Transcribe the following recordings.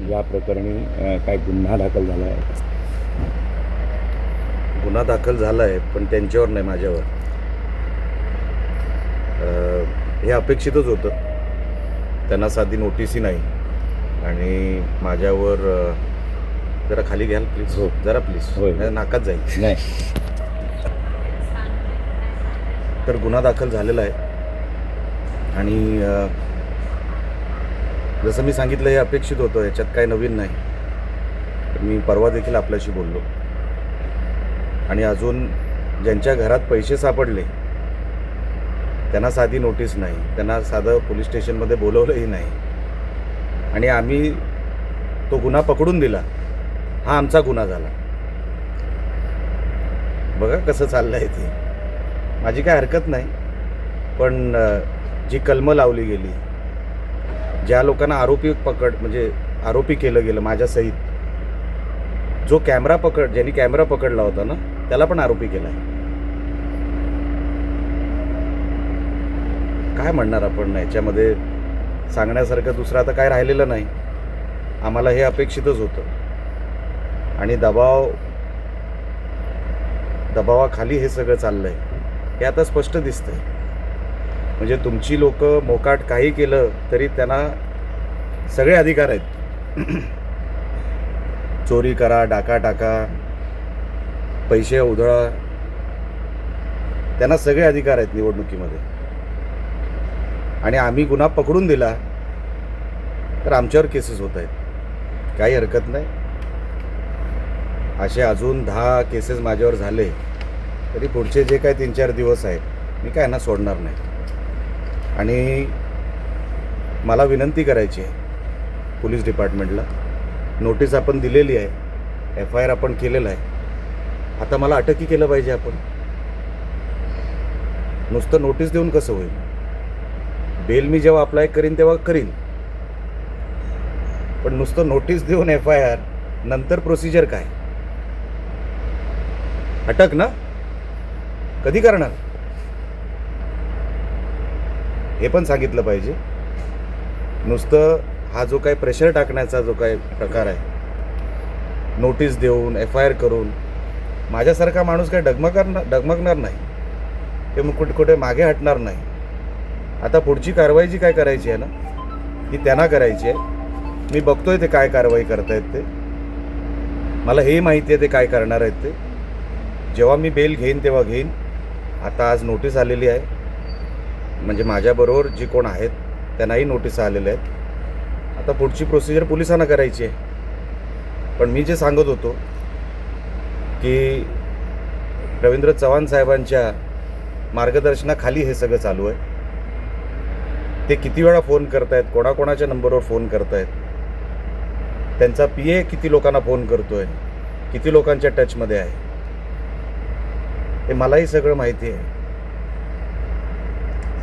या प्रकरणी काय गुन्हा दाखल झाला आहे. गुन्हा दाखल झाला आहे पण त्यांच्यावर नाही माझ्यावर. हे अपेक्षितच होतं. त्यांना साधी नोटीसही नाही. आणि माझ्यावर जरा खाली घ्याल प्लीज हो. जरा प्लीज होय. नाकात जाईल. नाही. तर गुन्हा दाखल झालेला आहे. आणि जसं मी सांगितलं हे अपेक्षित होतं याच्यात काही नवीन नाही. तर मी परवा देखील आपल्याशी बोललो. आणि अजून ज्यांच्या घरात पैसे सापडले त्यांना साधी नोटीस नाही. त्यांना साधं पोलीस स्टेशनमध्ये बोलवलंही नाही. आणि आम्ही तो गुन्हा पकडून दिला. हा आमचा गुन्हा झाला. बघा कसं चाललं आहे ते. माझी काय हरकत नाही. पण जी कलमं लावली गेली ज्या लोकांना आरोपी पकड म्हणजे आरोपी केलं गेलं माझ्यासहित जो कॅमेरा पकड ज्यांनी कॅमेरा पकडला होता ना त्याला पण आरोपी केला आहे. काय म्हणणार आपण याच्यामध्ये? सांगण्यासारखं दुसरं आता काय राहिलेलं नाही. आम्हाला हे अपेक्षितच होतं. आणि दबाव दबावाखाली हे सगळं चाललं आहे हे आता स्पष्ट दिसतं आहे म्हणजे तुमची लोक मोकाट काही केलं तरी त्यांना सगळे अधिकार आहेत. चोरी करा डाका टाका पैसे उधळा. त्यांना सगळे अधिकार आहेत निवडणुकीमध्ये. आणि आम्ही गुन्हा पकडून दिला तर आमच्यावर केसेस होत आहेत. काही हरकत नाही. असे अजून दहा केसेस माझ्यावर झाले तरी पुढचे जे काही तीन चार दिवस आहेत मी काय यांना सोडणार नाही. आणि मला विनंती करायची आहे पोलीस डिपार्टमेंटला. नोटीस आपण दिलेली आहे. एफ आय आर आपण केलेला आहे. आता मला अटकही केलं पाहिजे आपण. नुसतं नोटीस देऊन कसं होईल? बेल मी जेव्हा अप्लाय करीन तेव्हा करीन. पण नुसतं नोटीस देऊन एफ आय आर नंतर प्रोसिजर काय? अटक ना? कधी करणार? हे पण सांगितलं पाहिजे. नुसतं हा जो काही प्रेशर टाकण्याचा जो काही प्रकार आहे नोटीस देऊन एफ आय आर करून माझ्यासारखा माणूस काय डगमगणार डगमगणार नाही. ते मग कुठे कुठे मागे हटणार नाही. आता पुढची कारवाई जी काय करायची आहे ना ती त्यांना करायची आहे. मी बघतोय ते काय कारवाई करतायत ते. मला हे माहिती आहे ते काय करणार आहेत ते. जेव्हा मी बेल घेईन तेव्हा घेईन. आता आज नोटीस आलेली आहे. म्हणजे माझ्याबरोबर जी कोण आहेत त्यांनाही नोटीस आलेल्या आहेत. आता पुढची प्रोसिजर पोलिसांना करायची आहे. पण मी जे सांगत होतो की रवींद्र चव्हाण साहेबांच्या मार्गदर्शनाखाली हे सगळं चालू आहे. ते किती वेळा फोन करतायत कोणाकोणाच्या नंबरवर फोन करतायत त्यांचा पी ए किती लोकांना फोन करतोय किती लोकांच्या टचमध्ये आहे हे मलाही सगळं माहिती आहे.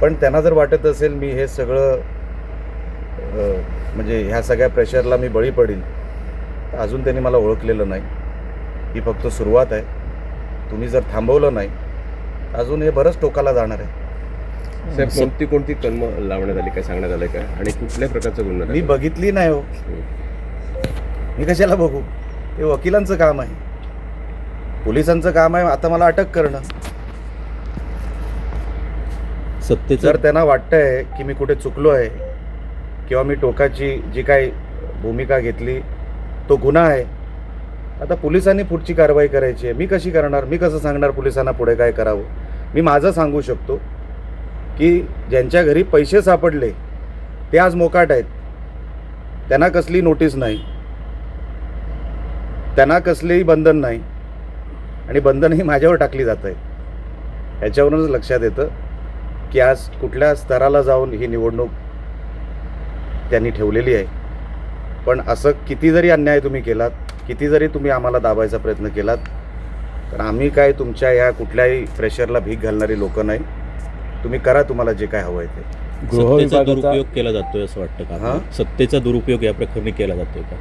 पण त्यांना जर वाटत असेल मी हे सगळं म्हणजे ह्या सगळ्या प्रेशरला मी बळी पडीन तर अजून त्यांनी मला ओळखलेलं नाही. ही फक्त सुरुवात आहे. तुम्ही जर थांबवलं नाही अजून हे बरंच टोकाला जाणार आहे. साहेब कोणती कोणती कलम लावण्यात आली? काय सांगण्यात आलं का आणि कुठल्या प्रकारचा गुन्हा मी? बघितली नाही हो. मी कशाला बघू? हे वकिलांचं काम आहे. पोलिसांचं काम आहे. आता मला अटक करणं. सत्तेचं जर त्यांना वाटतंय की मी कुठे चुकलो आहे किंवा मी टोकाची जी काही भूमिका घेतली तो गुन्हा आहे आता पोलिसांनी पुढची कारवाई करायची आहे. मी कशी करणार? मी कसं सांगणार पोलिसांना पुढे काय करावं? मी माझं सांगू शकतो की ज्यांच्या घरी पैसे सापडले ते आज मोकाट आहेत. त्यांना कसली नोटीस नाही. त्यांना कसलेही बंधन नाही. आणि बंधनही माझ्यावर टाकली जात आहे ह्याच्यावरूनच लक्षात येतं की आज कुठल्या स्तराला जाऊन ही निवडणूक त्यांनी ठेवलेली आहे. पण असं किती जरी अन्याय तुम्ही केलात किती जरी तुम्ही आम्हाला दाबायचा प्रयत्न केलात तर आम्ही काय तुमच्या या कुठल्याही प्रेशरला भीक घालणारी लोक नाही. तुम्ही करा तुम्हाला जे काय हवं आहे ते. सत्तेचा दुरुपयोग केला जातोय असं वाटतं का हा? आपल्याला? सत्तेचा दुरुपयोग या प्रकरणी केला जातोय का?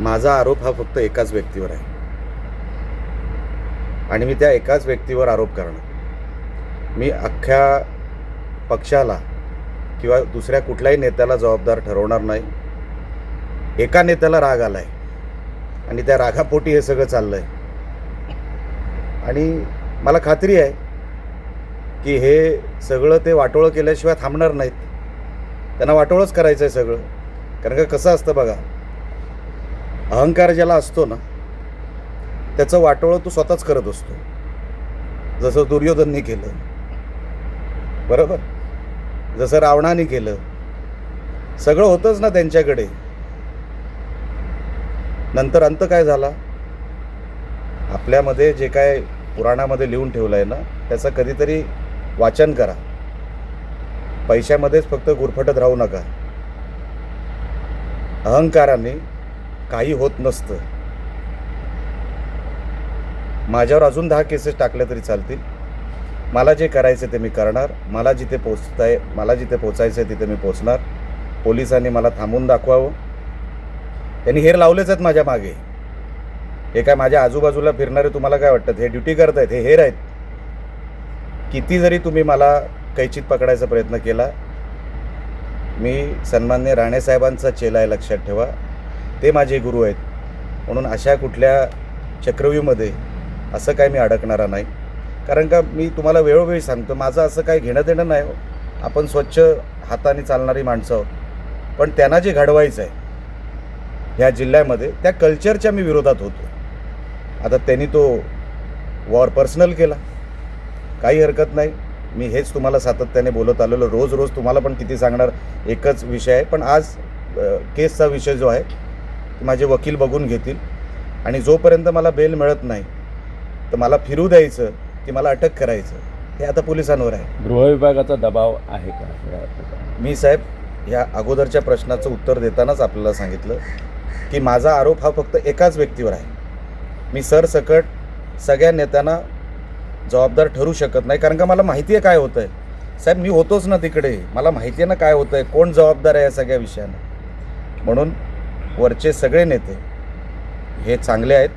माझा आरोप हा फक्त एकाच व्यक्तीवर आहे. आणि मी त्या एकाच व्यक्तीवर आरोप करणार. मी अख्ख्या पक्षाला किंवा दुसऱ्या कुठल्याही नेत्याला जबाबदार ठरवणार नाही. एका नेत्याला राग आला आहे आणि त्या रागापोटी हे सगळं चाललं आहे आणि मला खात्री आहे की हे सगळं ते वाटोळं केल्याशिवाय थांबणार नाहीत. त्यांना वाटोळंच करायचं आहे सगळं. कारण का कसं असतं बघा अहंकार ज्याला असतो ना त्याचं वाटोळं तो स्वतःच करत असतो. जसं दुर्योधननी केलं. बरोबर? जसं रावणाने केलं. सगळं होतंच ना त्यांच्याकडे. नंतर अंत काय झाला? आपल्यामध्ये जे काय पुराणामध्ये लिहून ठेवलं आहे ना त्याचं कधीतरी वाचन करा. पैशामध्येच फक्त गुरफटत राहू नका. अहंकाराने काही होत नसतं. माझ्यावर अजून दहा केसेस टाकल्या तरी चालतील. मला जे करायचं ते मी करणार. मला जिथे पोचताय मला जिथे पोचायचं आहे तिथे मी पोचणार. पोलिसांनी मला थांबून दाखवावं. त्यांनी हेर लावलेच आहेत माझ्या मागे. हे काय माझ्या आजूबाजूला फिरणारे तुम्हाला काय वाटतं? हे ड्युटी करत आहेत हे हेर आहेत. किती जरी तुम्ही मला कैचित पकडायचा प्रयत्न केला मी सन्मान्य राणेसाहेबांचा चेला आहे लक्षात ठेवा. ते माझे गुरु आहेत. म्हणून अशा कुठल्या चक्रव्यूमध्ये असं काय मी अडकणारा नाही. कारण का मी तुम्हाला वेळोवेळी सांगतो माझं असं काही घेणं देणं नाही हो. आपण स्वच्छ हाताने चालणारी माणसं आहोत. पण त्यांना जे घडवायचं आहे ह्या जिल्ह्यामध्ये त्या कल्चरच्या मी विरोधात होतो. आता त्यांनी तो वॉर पर्सनल केला. काही हरकत नाही. मी हेच तुम्हाला सातत्याने बोलत आलेलो. रोज रोज तुम्हाला पण किती सांगणार एकच विषय आहे. पण आज केसचा विषय जो आहे माझे वकील बघून घेतील. आणि जोपर्यंत मला बेल मिळत नाही तर मला फिरू द्यायचं की मला अटक करायचं हे आता पोलिसांवर आहे. गृहविभागाचा दबाव आहे का? या प्रकरणात? मी साहेब ह्या अगोदरच्या प्रश्नाचं उत्तर देतानाच आपल्याला सांगितलं की माझा आरोप हा फक्त एकाच व्यक्तीवर आहे. मी सरसकट सगळ्या नेत्यांना जबाबदार ठरू शकत नाही कारण का मला माहिती आहे काय होतं आहे साहेब मी होतोच ना तिकडे. मला माहिती आहे ना काय होतं आहे कोण जबाबदार आहे या सगळ्या विषयानं म्हणून वरचे सगळे नेते हे चांगले आहेत.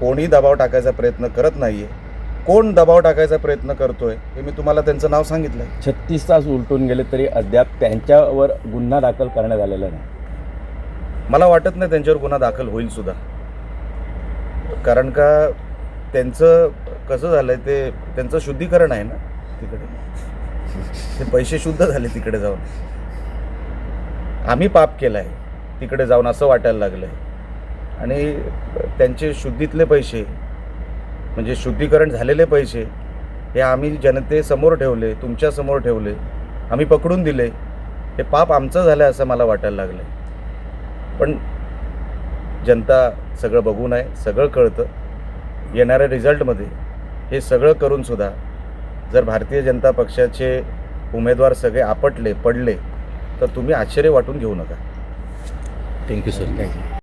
कोणी दबाव टाकायचा प्रयत्न करत नाही आहे कोण दबाव टाकायचा प्रयत्न करतोय हे मी तुम्हाला त्यांचं नाव सांगितलं आहे छत्तीस तास उलटून गेले तरी अद्याप त्यांच्यावर गुन्हा दाखल करण्यात आलेला नाही. मला वाटत नाही त्यांच्यावर गुन्हा दाखल होईल सुद्धा. कारण का त्यांचं कसं झालंय ते त्यांचं शुद्धीकरण आहे ना तिकडे. ते पैसे शुद्ध झाले तिकडे जाऊन. आम्ही पाप केलं आहे तिकडे जाऊन असं वाटायला लागलं आहे आणि त्यांचे शुद्धीतले पैसे म्हणजे शुद्धीकरण झालेले पैसे हे आम्ही जनतेसमोर ठेवले तुमच्यासमोर ठेवले आम्ही पकडून दिले हे पाप आमचं झालं असं मला वाटायला लागलं. आहे पण जनता सगळं बघून आहे सगळं कळतं. येणाऱ्या रिझल्टमध्ये हे सगळं करूनसुद्धा जर भारतीय जनता पक्षाचे उमेदवार सगळे आपटले पडले तर तुम्ही आश्चर्य वाटून घेऊ नका. Thank you sir thank you